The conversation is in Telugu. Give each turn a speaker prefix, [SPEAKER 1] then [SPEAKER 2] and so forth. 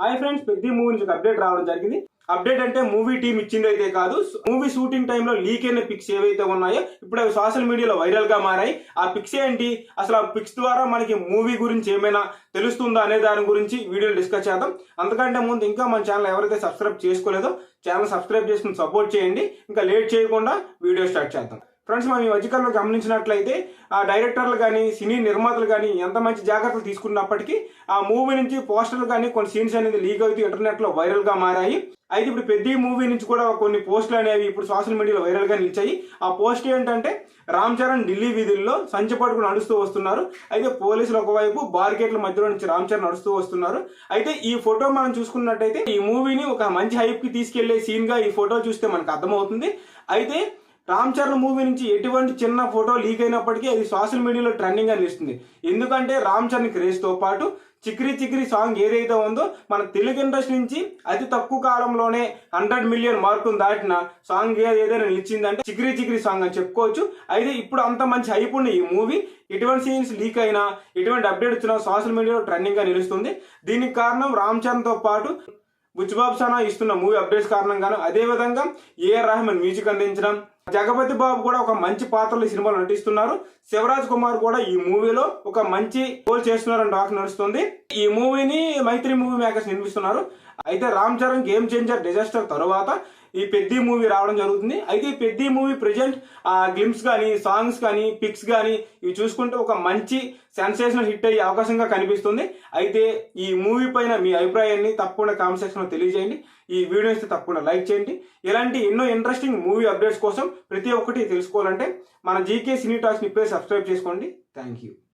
[SPEAKER 1] హాయ్ ఫ్రెండ్స్ పెద్ద మూవీ నుంచి అప్డేట్ రావడం జరిగింది. అప్డేట్ అంటే మూవీ టీం ఇచ్చింది అయితే కాదు మూవీ షూటింగ్ టైంలో లీక్ అయిన పిక్స్ ఏవైతే ఉన్నాయో ఇప్పుడు అవి సోషల్ మీడియాలో వైరల్గా మారాయి. ఆ పిక్స్ ఏంటి? అసలు ఆ పిక్స్ ద్వారా మనకి మూవీ గురించి ఏమైనా తెలుస్తుందా అనే దాని గురించి వీడియోలు డిస్కస్ చేద్దాం. అంతకంటే ముందు ఇంకా మన ఛానల్ ఎవరైతే సబ్స్క్రైబ్ చేసుకోలేదో ఛానల్ సబ్స్క్రైబ్ చేసుకుని సపోర్ట్ చేయండి. ఇంకా లేట్ చేయకుండా వీడియో స్టార్ట్ చేద్దాం. ఫ్రెండ్స్ మనం ఈ మధ్యకాలంలో గమనించినట్లయితే ఆ డైరెక్టర్లు కానీ సినీ నిర్మాతలు కానీ ఎంత మంచి జాగ్రత్తలు తీసుకున్నప్పటికీ ఆ మూవీ నుంచి పోస్టర్లు కానీ కొన్ని సీన్స్ అనేది లీక్ అవుతూ ఇంటర్నెట్లో వైరల్గా మారాయి. అయితే ఇప్పుడు పెద్ద మూవీ నుంచి కూడా కొన్ని పోస్టులు అనేవి ఇప్పుడు సోషల్ మీడియాలో వైరల్గా నిలిచాయి. ఆ పోస్ట్ ఏంటంటే రామ్ చరణ్ ఢిల్లీ వీధుల్లో సంచి పట్టుకుని నడుస్తూ వస్తున్నారు. అయితే పోలీసులు ఒకవైపు బార్గేట్ల మధ్యలో నుంచి రామ్ చరణ్ నడుస్తూ వస్తున్నారు. అయితే ఈ ఫోటో మనం చూసుకున్నట్టయితే ఈ మూవీని ఒక మంచి హైప్కి తీసుకెళ్ళే సీన్గా ఈ ఫోటో చూస్తే మనకు అర్థమవుతుంది. అయితే రామ్ చరణ్ మూవీ నుంచి ఎటువంటి చిన్న ఫోటో లీక్ అయినప్పటికీ అది సోషల్ మీడియాలో ట్రెండింగ్ అని నిలుస్తుంది. ఎందుకంటే రామ్ చరణ్ క్రేజ్తో పాటు చిక్రి చిక్రి సాంగ్ ఏదైతే ఉందో మన తెలుగు ఇండస్ట్రీ నుంచి అతి తక్కువ కాలంలోనే హండ్రెడ్ మిలియన్ మార్కును దాటిన సాంగ్ ఏదైనా నిలిచిందంటే చిక్రి చిక్రి సాంగ్ అని చెప్పుకోవచ్చు. అయితే ఇప్పుడు అంత మంచి హైప్ ఉన్న ఈ మూవీ ఎటువంటి సీన్స్ లీక్ అయినా ఎటువంటి అప్డేట్ వచ్చినా సోషల్ మీడియాలో ట్రెండింగ్గా నిలుస్తుంది. దీనికి కారణం రామ్ చరణ్తో పాటు బుజ్బాబ్ సానా ఇస్తున్న మూవీ అప్డేట్స్ కారణంగాను అదే విధంగా ఏఆర్ రెహమాన్ మ్యూజిక్ అందించడం జగపతి బాబు కూడా ఒక మంచి పాత్రలు ఈ సినిమాలో నటిస్తున్నారు. శివరాజ్ కుమార్ కూడా ఈ మూవీలో ఒక మంచి రోల్ చేస్తున్నారని టాక్ నడుస్తుంది. ఈ మూవీని మైత్రి మూవీ మేకర్స్ నిర్మిస్తున్నారు. అయితే Ram Charan game changer disaster తర్వాత ఈ పెద్ద మూవీ రావడం జరుగుతుంది. అయితే ఈ పెద్ద మూవీ ప్రెజెంట్ గ్లిమ్స్ కానీ సాంగ్స్ కానీ పిక్స్ కానీ ఇవి చూసుకుంటే ఒక మంచి సెన్సేషనల్ హిట్ అయ్యే అవకాశంగా కనిపిస్తుంది. అయితే ఈ మూవీ పైన మీ అభిప్రాయాన్ని తప్పకుండా కామెంట్ సెక్షన్లో తెలియజేయండి. ఈ వీడియో తప్పకుండా లైక్ చేయండి. ఇలాంటి ఎన్నో ఇంట్రెస్టింగ్ మూవీ అప్డేట్స్ కోసం ప్రతి ఒక్కటి తెలుసుకోవాలంటే మన జీకే సినీ టాక్స్ని ఇప్పుడే సబ్స్క్రైబ్ చేసుకోండి. Thank you